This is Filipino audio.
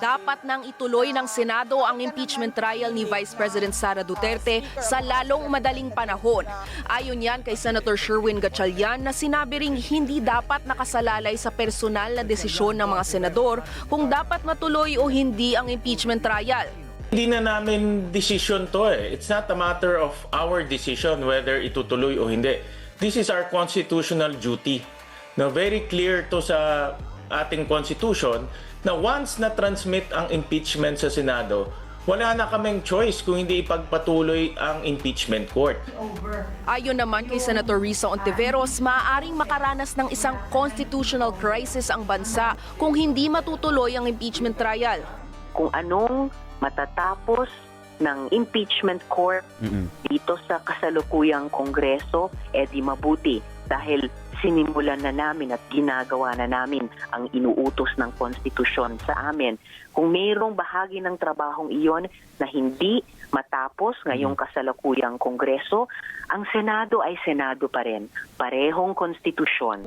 Dapat nang ituloy ng Senado ang impeachment trial ni Vice President Sara Duterte sa lalong madaling panahon. Ayon yan kay Senator Sherwin Gatchalian na sinabi ring hindi dapat nakasalalay sa personal na desisyon ng mga senador kung dapat matuloy o hindi ang impeachment trial. Hindi na namin decision to eh. It's not a matter of our decision whether itutuloy o hindi. This is our constitutional duty. Na very clear to sa ating constitution na once na-transmit ang impeachment sa Senado, wala na kaming choice kung hindi ipagpatuloy ang impeachment court. Ayon naman kay Senator Risa Ontiveros, maaaring makaranas ng isang constitutional crisis ang bansa kung hindi matutuloy ang impeachment trial. kung anong matatapos ng impeachment court dito sa kasalukuyang kongreso, eh di mabuti dahil sinimulan na namin at ginagawa na namin ang inuutos ng konstitusyon sa amin. Kung mayroong bahagi ng trabahong iyon na hindi matapos ngayong kasalukuyang kongreso, ang Senado ay Senado pa rin. Parehong konstitusyon.